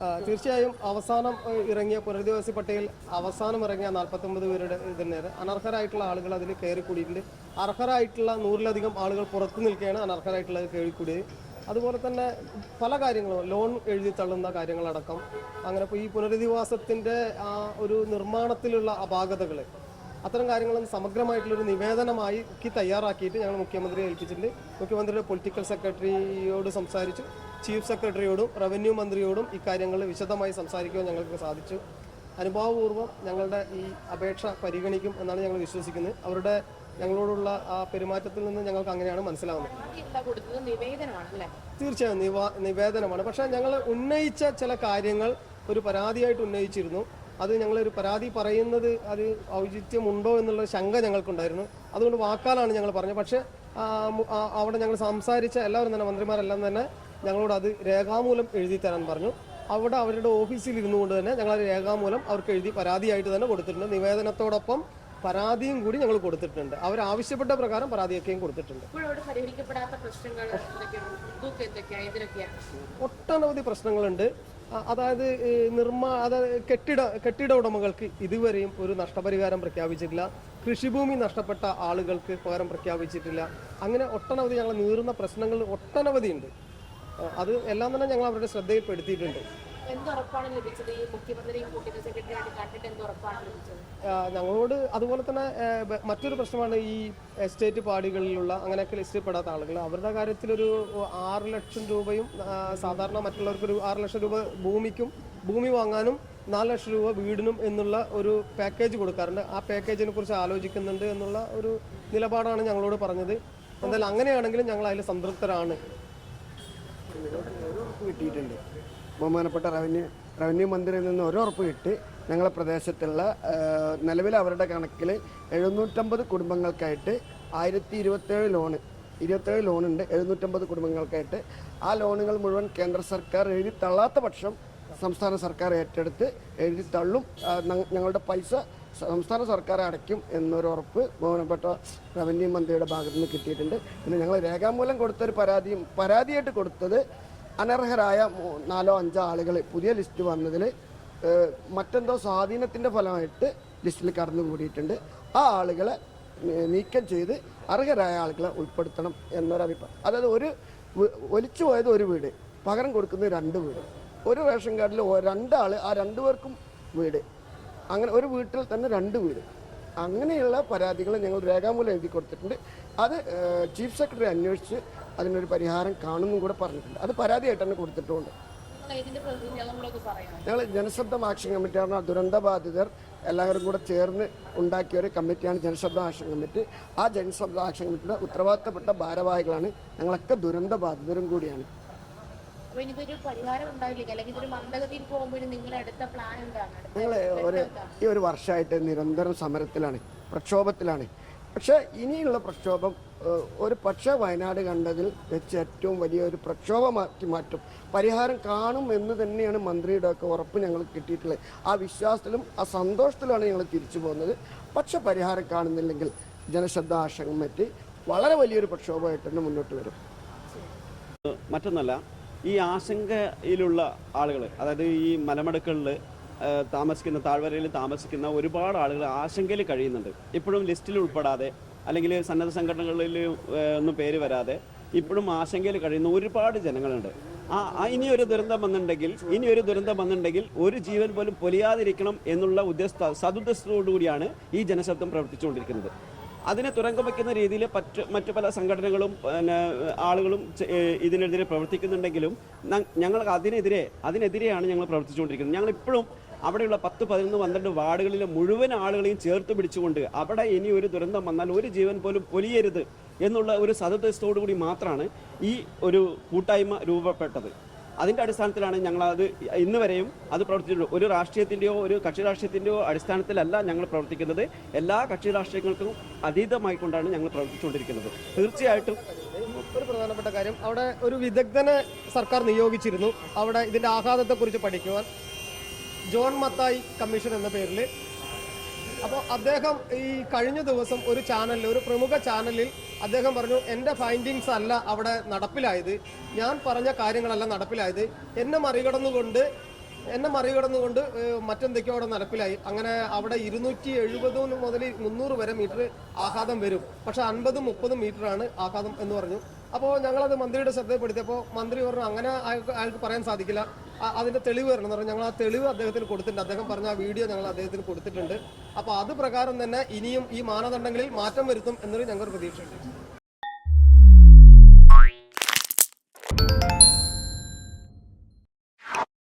തീർച്ചയായും അവസാനം ഇറങ്ങിയ പുനരധിവാസി പട്ടികയിൽ അവസാനം ഇറങ്ങിയ നാൽപ്പത്തൊമ്പത് പേരുടെ ഇതിന് അനർഹരായിട്ടുള്ള ആളുകൾ അതിൽ കയറി കൂടിയിട്ടുണ്ട് അർഹരായിട്ടുള്ള നൂറിലധികം ആളുകൾ പുറത്തു നിൽക്കുകയാണ് അനർഹരായിട്ടുള്ളത് കയറി കൂടിയത് അതുപോലെ തന്നെ പല കാര്യങ്ങളും ലോൺ എഴുതി തള്ളുന്ന കാര്യങ്ങളടക്കം. അങ്ങനെ ഇപ്പോൾ ഈ പുനരധിവാസത്തിന്റെ ആ ഒരു നിർമ്മാണത്തിലുള്ള അപാകതകൾ അത്തരം കാര്യങ്ങളും സമഗ്രമായിട്ടുള്ളൊരു നിവേദനമായി തയ്യാറാക്കിയിട്ട് ഞങ്ങൾ മുഖ്യമന്ത്രിയെ ഏൽപ്പിച്ചിട്ടുണ്ട്. മുഖ്യമന്ത്രിയുടെ പൊളിറ്റിക്കൽ സെക്രട്ടറിയോട് സംസാരിച്ചു. ചീഫ് സെക്രട്ടറിയോടും റവന്യൂ മന്ത്രിയോടും ഇക്കാര്യങ്ങൾ വിശദമായി സംസാരിക്കുവാൻ ഞങ്ങൾക്ക് സാധിച്ചു. അനുഭാവപൂർവം ഞങ്ങളുടെ ഈ അപേക്ഷ പരിഗണിക്കും എന്നാണ് ഞങ്ങൾ വിശ്വസിക്കുന്നത്. അവരുടെ ഞങ്ങളോടുള്ള ആ പെരുമാറ്റത്തിൽ നിന്ന് ഞങ്ങൾക്ക് അങ്ങനെയാണ് മനസ്സിലാവുന്നത്. തീർച്ചയായും നിവേദനമാണ്. പക്ഷേ ഞങ്ങൾ ഉന്നയിച്ച ചില കാര്യങ്ങൾ ഒരു പരാതിയായിട്ട് ഉന്നയിച്ചിരുന്നു. അത് ഞങ്ങളൊരു പരാതി പറയുന്നത് അത് ഔചിത്യമുണ്ടോ എന്നുള്ള ശങ്ക ഞങ്ങൾക്കുണ്ടായിരുന്നു. അതുകൊണ്ട് വാക്കാലാണ് ഞങ്ങൾ പറഞ്ഞത്. പക്ഷേ അവിടെ ഞങ്ങൾ സംസാരിച്ച എല്ലാവരും തന്നെ മന്ത്രിമാരെല്ലാം തന്നെ ഞങ്ങളോട് അത് രേഖാമൂലം എഴുതി തരാൻ പറഞ്ഞു. അവിടെ അവരുടെ ഓഫീസിൽ ഇരുന്നു കൊണ്ട് തന്നെ ഞങ്ങൾ രേഖാമൂലം അവർക്ക് എഴുതി പരാതിയായിട്ട് തന്നെ കൊടുത്തിട്ടുണ്ട്. നിവേദനത്തോടൊപ്പം പരാതിയും കൂടി ഞങ്ങൾ കൊടുത്തിട്ടുണ്ട്. അവർ ആവശ്യപ്പെട്ട പ്രകാരം പരാതിയൊക്കെയും കൊടുത്തിട്ടുണ്ട്. ഒട്ടനവധി പ്രശ്നങ്ങളുണ്ട്. അതായത് നിർമ്മാ അതായത് കെട്ടിട കെട്ടിട ഉടമകൾക്ക് ഇതുവരെയും ഒരു നഷ്ടപരിഹാരം പ്രഖ്യാപിച്ചിട്ടില്ല. കൃഷിഭൂമി നഷ്ടപ്പെട്ട ആളുകൾക്ക് പകരം പ്രഖ്യാപിച്ചിട്ടില്ല. അങ്ങനെ ഒട്ടനവധി ഞങ്ങൾ നീറുന്ന പ്രശ്നങ്ങൾ ഒട്ടനവധി ഉണ്ട് അത് എല്ലാം തന്നെ ഞങ്ങൾ അവരുടെ ശ്രദ്ധയിൽപ്പെടുത്തിയിട്ടുണ്ട്. ഞങ്ങളോട് അതുപോലെ തന്നെ മറ്റൊരു പ്രശ്നമാണ് ഈ എസ്റ്റേറ്റ് പാടികളിലുള്ള അങ്ങനെയൊക്കെ ലിസ്റ്റിൽ പെടാത്ത ആളുകൾ. അവരുടെ കാര്യത്തിലൊരു ആറ് ലക്ഷം രൂപയും സാധാരണ മറ്റുള്ളവർക്കൊരു ആറ് ലക്ഷം രൂപ ഭൂമിക്കും ഭൂമി വാങ്ങാനും നാല് ലക്ഷം രൂപ വീടിനും എന്നുള്ള ഒരു പാക്കേജ് കൊടുക്കാറുണ്ട്. ആ പാക്കേജിനെ കുറിച്ച് ആലോചിക്കുന്നുണ്ട് എന്നുള്ള ഒരു നിലപാടാണ് ഞങ്ങളോട് പറഞ്ഞത്. എന്തായാലും അങ്ങനെയാണെങ്കിലും ഞങ്ങൾ അതിൽ സംതൃപ്തരാണ്. കിട്ടിയിട്ടുണ്ട്. ബഹുമാനപ്പെട്ട റവന്യൂ റവന്യൂ മന്ത്രിയിൽ നിന്ന് ഒരു ഉറപ്പ് കിട്ടി. ഞങ്ങളുടെ പ്രദേശത്തുള്ള നിലവിൽ അവരുടെ കണക്കിൽ എഴുന്നൂറ്റമ്പത് കുടുംബങ്ങൾക്കായിട്ട് ആയിരത്തി ഇരുപത്തേഴ് ലോണ് ഇരുപത്തേഴ് ലോണുണ്ട് എഴുന്നൂറ്റമ്പത് കുടുംബങ്ങൾക്കായിട്ട്. ആ ലോണുകൾ മുഴുവൻ കേന്ദ്ര സർക്കാർ എഴുതി തള്ളാത്ത പക്ഷം സംസ്ഥാന സർക്കാർ ഏറ്റെടുത്ത് എഴുതി തള്ളും. ഞങ്ങളുടെ പൈസ സംസ്ഥാന സർക്കാർ അടയ്ക്കും എന്നൊരു ഉറപ്പ് ബഹുമാനപ്പെട്ട റവന്യൂ മന്ത്രിയുടെ ഭാഗത്തു നിന്ന് കിട്ടിയിട്ടുണ്ട്. പിന്നെ ഞങ്ങൾ രേഖാമൂലം കൊടുത്തൊരു പരാതിയും പരാതിയായിട്ട് കൊടുത്തത് അനർഹരായ നാലോ അഞ്ചോ ആളുകൾ പുതിയ ലിസ്റ്റ് വന്നതിൽ മറ്റെന്തോ സ്വാധീനത്തിന്റെ ഫലമായിട്ട് ലിസ്റ്റിൽ കടന്നു കൂടിയിട്ടുണ്ട് ആ ആളുകളെ നീക്കം ചെയ്ത് അർഹരായ ആളുകളെ ഉൾപ്പെടുത്തണം എന്നൊരഭിപ്രായം അതായത് ഒരു ഒലിച്ചു പോയത് ഒരു വീട് പകരം കൊടുക്കുന്നത് രണ്ട് വീട്. ഒരു റേഷൻ കാർഡിൽ രണ്ടാൾ ആ രണ്ടു പേർക്കും വീട്. അങ്ങനെ ഒരു വീട്ടിൽ തന്നെ രണ്ട് വീട്. അങ്ങനെയുള്ള പരാതികൾ ഞങ്ങൾ രേഖാമൂലം എഴുതി കൊടുത്തിട്ടുണ്ട്. അത് ചീഫ് സെക്രട്ടറി അന്വേഷിച്ച് അതിനൊരു പരിഹാരം കാണുമെന്നും കൂടെ പറഞ്ഞിട്ടുണ്ട്. അത് പരാതിയായിട്ട് തന്നെ പറയണം. ഞങ്ങൾ ജനശബ്ദം ആക്ഷൻ കമ്മിറ്റിയാണ് ദുരന്ത ബാധിതർ എല്ലാവരും കൂടെ ചേർന്ന് ഉണ്ടാക്കിയ ഒരു കമ്മിറ്റിയാണ് ജനശബ്ദ ആക്ഷൻ കമ്മിറ്റി. ആ ജനശബ്ദ ആക്ഷൻ കമ്മിറ്റിയുടെ ഉത്തരവാദിത്തപ്പെട്ട ഭാരവാഹികളാണ് ഞങ്ങളൊക്കെ ദുരന്ത ബാധിതരും കൂടിയാണ്. അപ്പൊ ഇനിയിതൊരു പരിഹാരം ഉണ്ടാവില്ല അല്ലെങ്കിൽ ഇതൊരു മന്ദഗതിയിൽ പോകുമ്പോൾ നിങ്ങൾ എടുത്ത പ്ലാൻ എന്താണ്? അടുത്ത ഞങ്ങൾ ഒരു? ഈ ഒരു വർഷമായിട്ട് നിരന്തരം സമരത്തിലാണ് പ്രക്ഷോഭത്തിലാണ്. പക്ഷേ ഇനിയുള്ള പ്രക്ഷോഭം ഒരു പക്ഷേ വയനാട് കണ്ടതിൽ വെച്ച് ഏറ്റവും വലിയ ഒരു പ്രക്ഷോഭമാക്കി മാറ്റും. പരിഹാരം കാണും എന്ന് തന്നെയാണ് മന്ത്രിയുടെ ഒക്കെ ഉറപ്പ് ഞങ്ങൾ കിട്ടിയിട്ടുള്ളത്. ആ വിശ്വാസത്തിലും ആ സന്തോഷത്തിലാണ് ഞങ്ങൾ തിരിച്ചു പോകുന്നത്. പക്ഷെ പരിഹാരം കാണുന്നില്ലെങ്കിൽ ജനശബ്ദ ആശങ്ക പറ്റി വളരെ വലിയൊരു പ്രക്ഷോഭമായിട്ട് തന്നെ മുന്നോട്ട് വരും. മറ്റൊന്നല്ല ഈ ആശങ്കയിലുള്ള ആളുകൾ അതായത് ഈ മലമടുക്കളിൽ താമസിക്കുന്ന താഴ്വരയിൽ താമസിക്കുന്ന ഒരുപാട് ആളുകൾ ആശങ്കയിൽ കഴിയുന്നുണ്ട്. ഇപ്പോഴും ലിസ്റ്റിൽ ഉൾപ്പെടാതെ അല്ലെങ്കിൽ സന്നദ്ധ സംഘടനകളിൽ ഒന്നും പേര് വരാതെ ഇപ്പോഴും ആശങ്കയിൽ കഴിയുന്ന ഒരുപാട് ജനങ്ങളുണ്ട്. ആ ഇനി ഒരു ദുരന്തം വന്നിട്ടുണ്ടെങ്കിൽ ഇനി ഒരു ദുരന്തം വന്നിട്ടുണ്ടെങ്കിൽ ഒരു ജീവൻ പോലും പൊലിയാതിരിക്കണം എന്നുള്ള ഉദ്ദേശ സതുദ്ദേശത്തോടുകൂടിയാണ് ഈ ജനശബ്ദം പ്രവർത്തിച്ചുകൊണ്ടിരിക്കുന്നത്. അതിനെ തുരങ്കം വയ്ക്കുന്ന രീതിയിൽ മറ്റ് മറ്റു പല സംഘടനകളും പിന്നെ ആളുകളും ഇതിനെതിരെ പ്രവർത്തിക്കുന്നുണ്ടെങ്കിലും ഞങ്ങൾ അതിനെതിരെ അതിനെതിരെയാണ് ഞങ്ങൾ പ്രവർത്തിച്ചുകൊണ്ടിരിക്കുന്നത്. ഞങ്ങൾ ഇപ്പോഴും അവിടെയുള്ള പത്ത് പതിനൊന്ന് പന്ത്രണ്ട് വാർഡുകളിലെ മുഴുവൻ ആളുകളെയും ചേർത്ത് പിടിച്ചുകൊണ്ട് അവിടെ ഇനി ഒരു ദുരന്തം വന്നാൽ ഒരു ജീവൻ പോലും പൊലിയരുത് എന്നുള്ള ഒരു സതദ്ദേശത്തോടു കൂടി മാത്രമാണ് ഈ ഒരു കൂട്ടായ്മ രൂപപ്പെട്ടത്. അതിന്റെ അടിസ്ഥാനത്തിലാണ് ഞങ്ങൾ അത് ഇന്ന് വരെയും അത് പ്രവർത്തിച്ചിട്ടുള്ളത് ഒരു രാഷ്ട്രീയത്തിന്റെയോ ഒരു കക്ഷി രാഷ്ട്രീയത്തിന്റെയോ അടിസ്ഥാനത്തിലല്ല ഞങ്ങൾ പ്രവർത്തിക്കുന്നത്. എല്ലാ കക്ഷി രാഷ്ട്രീയങ്ങൾക്കും അതീതമായിക്കൊണ്ടാണ് ഞങ്ങൾ പ്രവർത്തിച്ചുകൊണ്ടിരിക്കുന്നത്. തീർച്ചയായിട്ടും ഒരു പ്രധാനപ്പെട്ട കാര്യം അവിടെ ഒരു വിദഗ്ധനെ സർക്കാർ നിയോഗിച്ചിരുന്നു. അവിടെ ഇതിന്റെ ആഘാതത്തെക്കുറിച്ച് പഠിക്കുവാൻ ജോൺ മത്തായി കമ്മീഷൻ എന്ന പേരിൽ അപ്പോൾ അദ്ദേഹം ഈ കഴിഞ്ഞ ദിവസം ഒരു ചാനലിൽ ഒരു പ്രമുഖ ചാനലിൽ അദ്ദേഹം പറഞ്ഞു എന്റെ ഫൈൻഡിങ്സ് അല്ല അവിടെ നടപ്പിലായത്. ഞാൻ പറഞ്ഞ കാര്യങ്ങളല്ല നടപ്പിലായത്. എന്നെ മറികടന്നുകൊണ്ട് എന്നെ മറികടന്നുകൊണ്ട് മറ്റെന്തൊക്കെയോ അവിടെ നടപ്പിലായി. അങ്ങനെ അവിടെ ഇരുന്നൂറ്റി എഴുപത് മുതൽ മുന്നൂറ് വരെ മീറ്റർ ആഘാതം വരും. പക്ഷെ അൻപതും മുപ്പതും മീറ്ററാണ് ആഘാതം എന്ന് പറഞ്ഞു. അപ്പോൾ ഞങ്ങളത് മന്ത്രിയുടെ ശ്രദ്ധയിൽപ്പെടുത്തിയപ്പോൾ മന്ത്രി പറഞ്ഞു അങ്ങനെ അയാൾക്ക് പറയാൻ സാധിക്കില്ല. അതിന്റെ തെളിവ് വരണം എന്ന് പറഞ്ഞു. ഞങ്ങൾ ആ തെളിവ് അദ്ദേഹത്തിന് കൊടുത്തിട്ടുണ്ട്. അദ്ദേഹം പറഞ്ഞ ആ വീഡിയോ ഞങ്ങൾ അദ്ദേഹത്തിന് കൊടുത്തിട്ടുണ്ട്. അപ്പോൾ അത് പ്രകാരം തന്നെ ഇനിയും ഈ മാനദണ്ഡങ്ങളിൽ മാറ്റം വരുത്തും എന്നൊരു ഞങ്ങൾ പ്രതീക്ഷയുണ്ട്.